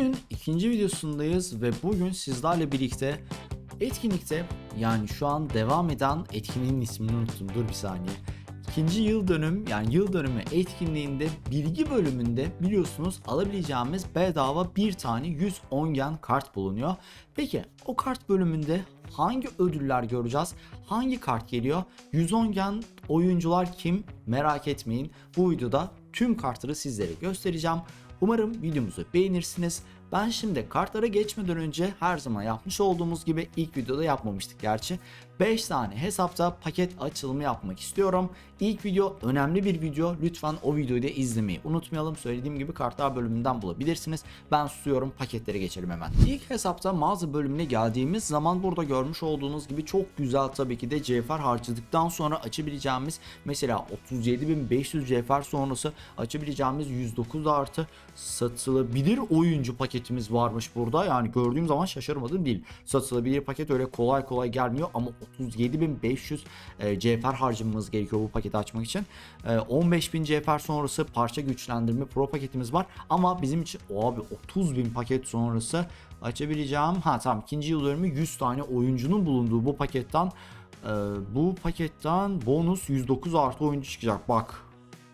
Günün ikinci videosundayız ve bugün sizlerle birlikte etkinlikte yani şu an devam eden etkinliğin ismini unuttum dur bir saniye. İkinci yıl dönüm yani yıl dönümü etkinliğinde bilgi bölümünde biliyorsunuz alabileceğimiz bedava bir tane 110 gen kart bulunuyor. Peki o kart bölümünde hangi ödüller göreceğiz? Hangi kart geliyor? 110 gen oyuncular kim? Merak etmeyin. Bu videoda tüm kartları sizlere göstereceğim. Umarım videomuzu beğenirsiniz. Ben şimdi kartlara geçmeden önce her zaman yapmış olduğumuz gibi ilk videoda yapmamıştık gerçi. 5 tane hesapta paket açılımı yapmak istiyorum. İlk video önemli bir video. Lütfen o videoyu da izlemeyi unutmayalım. Söylediğim gibi kartlar bölümünden bulabilirsiniz. Ben susuyorum paketlere geçelim hemen. İlk hesapta mağaza bölümüne geldiğimiz zaman burada görmüş olduğunuz gibi çok güzel tabii ki de cevher harcadıktan sonra açabileceğimiz mesela 37.500 cevher sonrası açabileceğimiz 109 artı satılabilir oyuncu paketimiz varmış burada. Yani gördüğüm zaman şaşırmadım değil. Satılabilir paket öyle kolay kolay gelmiyor ama 37.500 e, cevher harcamamız gerekiyor bu paketi açmak için. E, 15.000 cevher sonrası parça güçlendirme pro paketimiz var ama bizim için o abi 30.000 paket sonrası açabileceğim ha tamam ikinci yıl dönümü 100 tane oyuncunun bulunduğu bu paketten e, bu paketten bonus 109 artı oyuncu çıkacak bak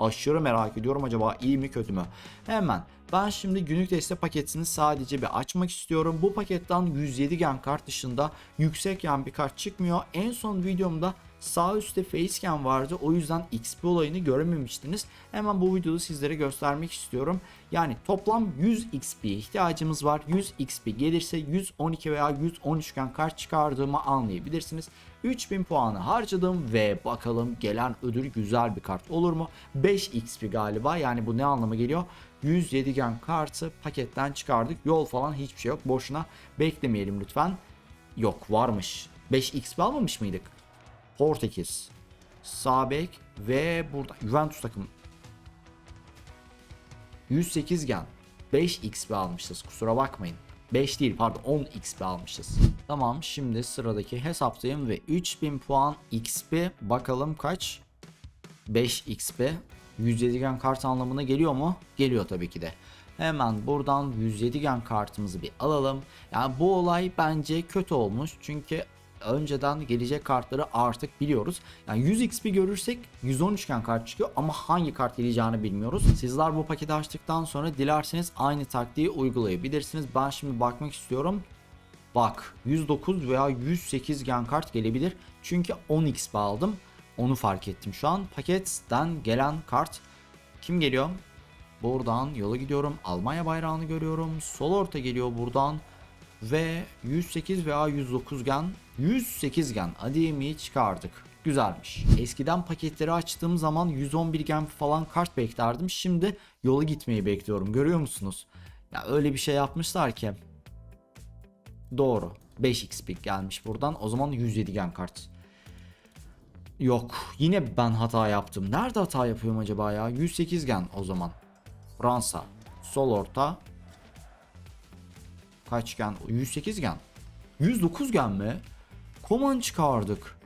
aşırı merak ediyorum acaba iyi mi kötü mü hemen ben şimdi günlük destek paketini sadece bir açmak istiyorum. Bu paketten 107 gen kart dışında yüksek gen bir kart çıkmıyor. En son videomda sağ üstte facecam vardı. O yüzden XP olayını görememiştiniz. Hemen bu videoda sizlere göstermek istiyorum. Yani toplam 100 XP ihtiyacımız var. 100 XP gelirse 112 veya 113 gen kart çıkardığımı anlayabilirsiniz. 3000 puanı harcadım ve bakalım gelen ödül güzel bir kart olur mu? 5 XP galiba yani bu ne anlama geliyor? 107 gen kartı paketten çıkardık. Yol falan hiçbir şey yok. Boşuna beklemeyelim lütfen. Yok varmış. 5 XP almamış mıydık? Portekiz, Sabek ve burada Juventus takım 108 gen 5 XP almışız kusura bakmayın. 5 değil pardon 10 XP almışız. Tamam şimdi sıradaki hesaptayım ve 3000 puan XP bakalım kaç? 5 XP 107 gen kart anlamına geliyor mu? Geliyor tabii ki de. Hemen buradan 107 gen kartımızı bir alalım. Yani bu olay bence kötü olmuş. Çünkü önceden gelecek kartları artık biliyoruz. Yani 100 XP görürsek 113 gen kart çıkıyor ama hangi kart geleceğini bilmiyoruz. Sizler bu paketi açtıktan sonra dilerseniz aynı taktiği uygulayabilirsiniz. Ben şimdi bakmak istiyorum. Bak 109 veya 108 gen kart gelebilir. Çünkü 10 XP aldım. Onu fark ettim şu an. Paketten gelen kart kim geliyor? Buradan yola gidiyorum. Almanya bayrağını görüyorum. Sol orta geliyor buradan. Ve 108 veya 109 gen 108 gen Ademi'yi çıkardık. Güzelmiş. Eskiden paketleri açtığım zaman 111 gen falan kart beklerdim. Şimdi yola gitmeyi bekliyorum. Görüyor musunuz? Ya öyle bir şey yapmışlar ki. Doğru. 5 XP gelmiş buradan. O zaman 107 gen kart. Yok. Yine ben hata yaptım. Nerede hata yapıyorum acaba ya? 108 gen o zaman. Fransa. Sol orta. Kaç gen? 108 gen. 109 gen mi? Koman çıkardık.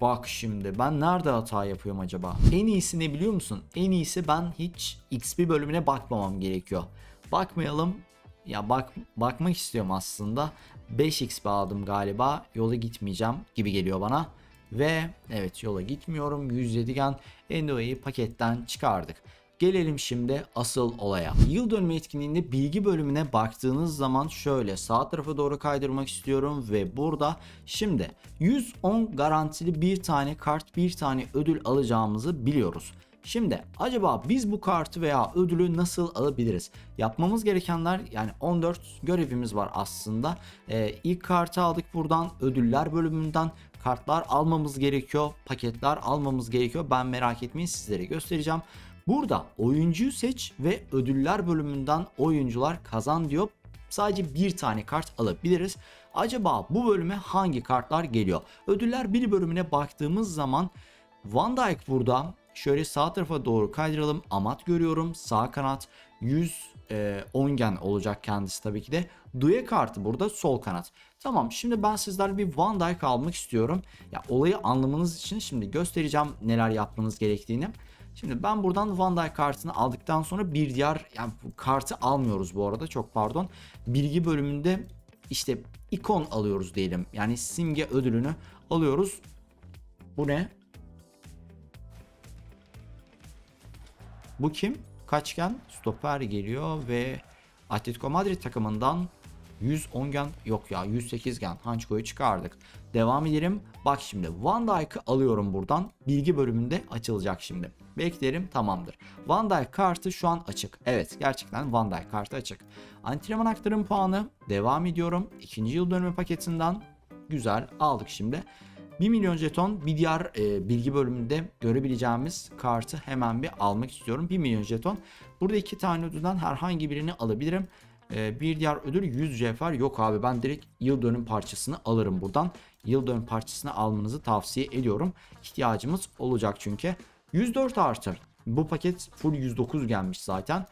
Bak şimdi ben nerede hata yapıyorum acaba? En iyisi ne biliyor musun? En iyisi ben hiç XP bölümüne bakmamam gerekiyor. Bakmayalım. Ya bak bakmak istiyorum aslında. 5 XP aldım galiba. Yola gitmeyeceğim gibi geliyor bana. Ve evet yola gitmiyorum. 107 gen Endo'yu paketten çıkardık. Gelelim şimdi asıl olaya. Yıl dönümü etkinliğinde bilgi bölümüne baktığınız zaman şöyle sağ tarafa doğru kaydırmak istiyorum ve burada şimdi 110 garantili bir tane kart bir tane ödül alacağımızı biliyoruz. Şimdi acaba biz bu kartı veya ödülü nasıl alabiliriz? Yapmamız gerekenler yani 14 görevimiz var aslında. Ee, ilk kartı aldık buradan ödüller bölümünden kartlar almamız gerekiyor. Paketler almamız gerekiyor. Ben merak etmeyin sizlere göstereceğim. Burada oyuncuyu seç ve ödüller bölümünden oyuncular kazan diyor. Sadece bir tane kart alabiliriz. Acaba bu bölüme hangi kartlar geliyor? Ödüller bir bölümüne baktığımız zaman Van Dijk burada. Şöyle sağ tarafa doğru kaydıralım. Amat görüyorum. Sağ kanat 100 e, 10 gen olacak kendisi tabii ki de. Duye kartı burada sol kanat. Tamam şimdi ben sizlerle bir Van Dijk almak istiyorum. Ya olayı anlamanız için şimdi göstereceğim neler yapmanız gerektiğini. Şimdi ben buradan Van Dijk kartını aldıktan sonra bir diğer yani bu kartı almıyoruz bu arada çok pardon. Bilgi bölümünde işte ikon alıyoruz diyelim. Yani simge ödülünü alıyoruz. Bu ne? Bu kim? Kaçgen stoper geliyor ve Atletico Madrid takımından 110 gen yok ya 108 gen Hançko'yu çıkardık. Devam edelim. Bak şimdi Van Dijk'ı alıyorum buradan. Bilgi bölümünde açılacak şimdi. Beklerim tamamdır. Van Dijk kartı şu an açık. Evet gerçekten Van Dijk kartı açık. Antrenman aktarım puanı devam ediyorum. İkinci yıl dönümü paketinden güzel aldık şimdi. 1 milyon jeton bir diğer e, bilgi bölümünde görebileceğimiz kartı hemen bir almak istiyorum. 1 milyon jeton. Burada iki tane ödülden herhangi birini alabilirim. E, bir diğer ödül 100 cevher. Yok abi ben direkt yıl dönüm parçasını alırım buradan. Yıl dönüm parçasını almanızı tavsiye ediyorum. İhtiyacımız olacak çünkü. 104 artı. Bu paket full 109 gelmiş zaten.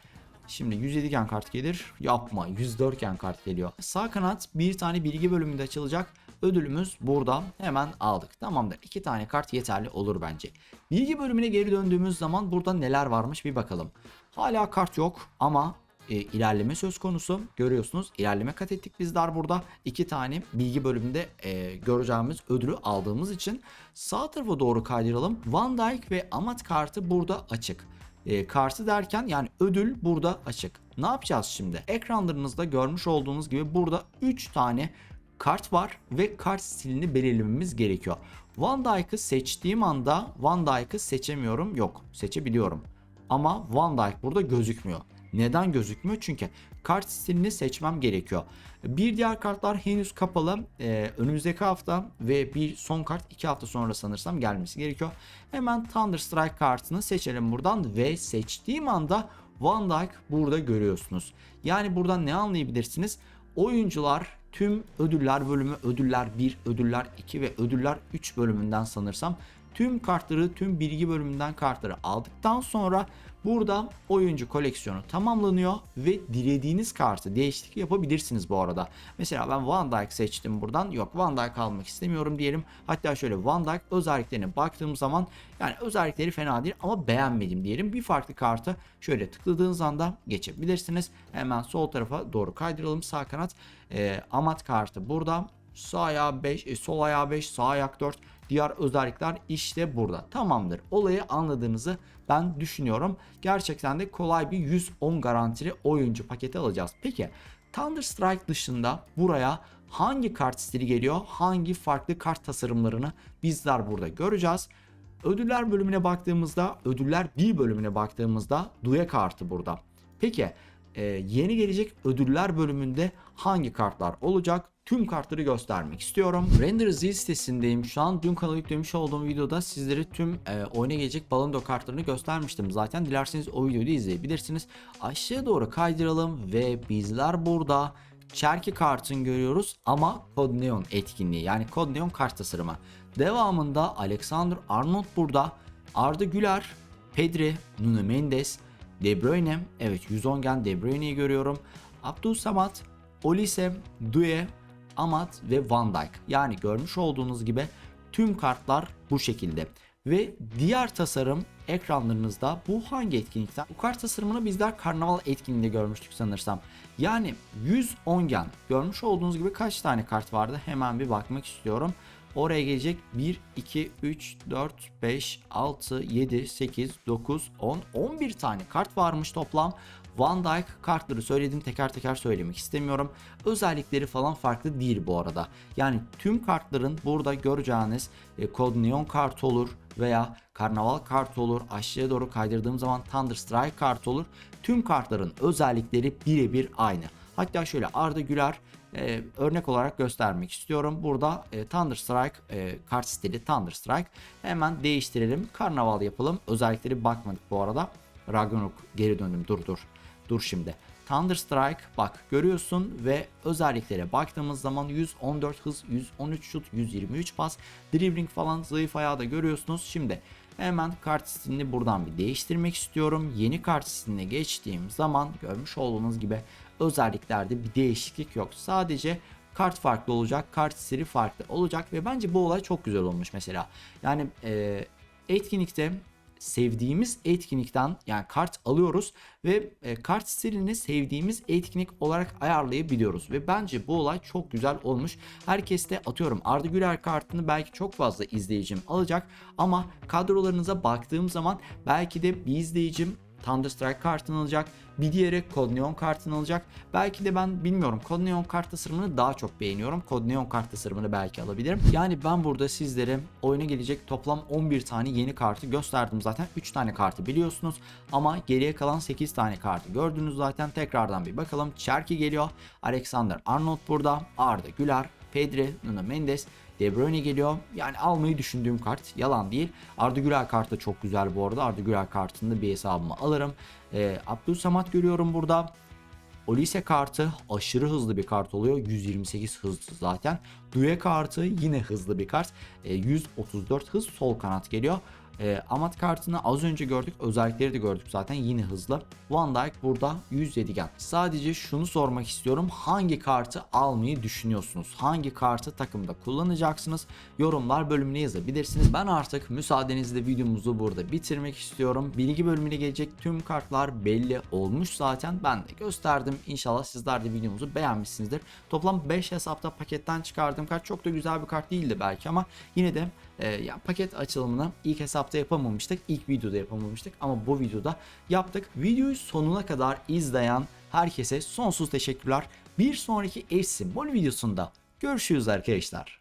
Şimdi 107 gen kart gelir. Yapma 104 gen kart geliyor. Sağ kanat bir tane bilgi bölümünde açılacak. Ödülümüz burada. Hemen aldık. Tamamdır. İki tane kart yeterli olur bence. Bilgi bölümüne geri döndüğümüz zaman burada neler varmış bir bakalım. Hala kart yok ama e, ilerleme söz konusu. Görüyorsunuz ilerleme kat ettik bizler burada. iki tane bilgi bölümünde e, göreceğimiz ödülü aldığımız için sağ tarafa doğru kaydıralım. Van Dijk ve Amat kartı burada açık. E, kartı derken yani ödül burada açık. Ne yapacağız şimdi? Ekranlarınızda görmüş olduğunuz gibi burada 3 tane kart var ve kart stilini belirlememiz gerekiyor. Van Dijk'ı seçtiğim anda Van Dijk'ı seçemiyorum. Yok seçebiliyorum. Ama Van Dijk burada gözükmüyor. Neden gözükmüyor? Çünkü kart stilini seçmem gerekiyor. Bir diğer kartlar henüz kapalı. Ee, önümüzdeki hafta ve bir son kart 2 hafta sonra sanırsam gelmesi gerekiyor. Hemen Thunder Strike kartını seçelim buradan ve seçtiğim anda Van Dijk burada görüyorsunuz. Yani buradan ne anlayabilirsiniz? Oyuncular tüm ödüller bölümü ödüller 1, ödüller 2 ve ödüller 3 bölümünden sanırsam tüm kartları tüm bilgi bölümünden kartları aldıktan sonra burada oyuncu koleksiyonu tamamlanıyor ve dilediğiniz kartı değişiklik yapabilirsiniz bu arada. Mesela ben Van Dijk seçtim buradan. Yok Van Dijk almak istemiyorum diyelim. Hatta şöyle Van Dijk özelliklerine baktığım zaman yani özellikleri fena değil ama beğenmedim diyelim. Bir farklı kartı şöyle tıkladığınız anda geçebilirsiniz. Hemen sol tarafa doğru kaydıralım sağ kanat. E, Amat kartı burada. Sağ ayağı 5, e, sol ayağı 5, sağ ayak 4. Diğer özellikler işte burada. Tamamdır. Olayı anladığınızı ben düşünüyorum. Gerçekten de kolay bir 110 garantili oyuncu paketi alacağız. Peki Thunder Strike dışında buraya hangi kart stili geliyor? Hangi farklı kart tasarımlarını bizler burada göreceğiz? Ödüller bölümüne baktığımızda, ödüller bir bölümüne baktığımızda Due kartı burada. Peki e, yeni gelecek ödüller bölümünde hangi kartlar olacak? Tüm kartları göstermek istiyorum. Render Z sitesindeyim şu an. Dün kanala yüklemiş olduğum videoda sizlere tüm e, oyuna gelecek Balondo kartlarını göstermiştim. Zaten dilerseniz o videoyu izleyebilirsiniz. Aşağıya doğru kaydıralım ve bizler burada Cherky kartını görüyoruz ama Code Neon etkinliği yani Code Neon kart tasarımı. Devamında Alexander Arnold burada. Arda Güler, Pedri, Nuno Mendes, De Bruyne, evet 110 gen De Bruyne'yi görüyorum. Abdul Samad, Olise, Due, Amat ve Van Dijk. Yani görmüş olduğunuz gibi tüm kartlar bu şekilde. Ve diğer tasarım ekranlarınızda bu hangi etkinlikten? Bu kart tasarımını bizler karnaval etkinliğinde görmüştük sanırsam. Yani 110 gen. Görmüş olduğunuz gibi kaç tane kart vardı? Hemen bir bakmak istiyorum. Oraya gelecek 1, 2, 3, 4, 5, 6, 7, 8, 9, 10, 11 tane kart varmış toplam. Van Dijk kartları söyledim teker teker söylemek istemiyorum. Özellikleri falan farklı değil bu arada. Yani tüm kartların burada göreceğiniz e, Code Neon kart olur veya Karnaval kart olur. Aşağıya doğru kaydırdığım zaman Thunder Strike kart olur. Tüm kartların özellikleri birebir aynı. Hatta şöyle Arda Güler e, örnek olarak göstermek istiyorum. Burada e, Thunder Strike e, kart stili Thunder Strike. Hemen değiştirelim. Karnaval yapalım. Özellikleri bakmadık bu arada. Ragnarok geri döndüm. Dur dur. Dur şimdi. Thunder Strike bak görüyorsun ve özelliklere baktığımız zaman 114 hız, 113 şut, 123 pas, dribbling falan zayıf ayağı da görüyorsunuz. Şimdi hemen kart stilini buradan bir değiştirmek istiyorum. Yeni kart stiline geçtiğim zaman görmüş olduğunuz gibi özelliklerde bir değişiklik yok. Sadece kart farklı olacak, kart stili farklı olacak ve bence bu olay çok güzel olmuş mesela. Yani e, etkinlikte sevdiğimiz etkinlikten yani kart alıyoruz ve e, kart stilini sevdiğimiz etkinlik olarak ayarlayabiliyoruz ve bence bu olay çok güzel olmuş. Herkes de atıyorum Arda Güler kartını belki çok fazla izleyicim alacak ama kadrolarınıza baktığım zaman belki de bir izleyicim Thunder Strike kartını alacak. Bir diğeri Code Neon kartını alacak. Belki de ben bilmiyorum Code Neon kart tasarımını daha çok beğeniyorum. Code Neon kart tasarımını belki alabilirim. Yani ben burada sizlere oyuna gelecek toplam 11 tane yeni kartı gösterdim zaten. 3 tane kartı biliyorsunuz. Ama geriye kalan 8 tane kartı gördünüz zaten. Tekrardan bir bakalım. Cherky geliyor. Alexander Arnold burada. Arda Güler. Pedri, Nuno Mendes, De Bruyne geliyor. Yani almayı düşündüğüm kart. Yalan değil. Arda Güler kartı da çok güzel bu arada. Arda Güler kartını bir hesabıma alırım. Ee, Abdülsamad görüyorum burada. Olise kartı aşırı hızlı bir kart oluyor. 128 hız zaten. Due kartı yine hızlı bir kart. Ee, 134 hız sol kanat geliyor. Ee, Amat kartını az önce gördük. Özellikleri de gördük zaten yine hızlı. Van Dijk burada 107 gen. Sadece şunu sormak istiyorum. Hangi kartı almayı düşünüyorsunuz? Hangi kartı takımda kullanacaksınız? Yorumlar bölümüne yazabilirsiniz. Ben artık müsaadenizle videomuzu burada bitirmek istiyorum. Bilgi bölümüne gelecek tüm kartlar belli olmuş zaten. Ben de gösterdim. İnşallah sizler de videomuzu beğenmişsinizdir. Toplam 5 hesapta paketten çıkardığım kart çok da güzel bir kart değildi belki ama yine de e, ya paket açılımını ilk hesapta yapamamıştık. ilk videoda yapamamıştık ama bu videoda yaptık. Videoyu sonuna kadar izleyen herkese sonsuz teşekkürler. Bir sonraki eş simbol videosunda görüşürüz arkadaşlar.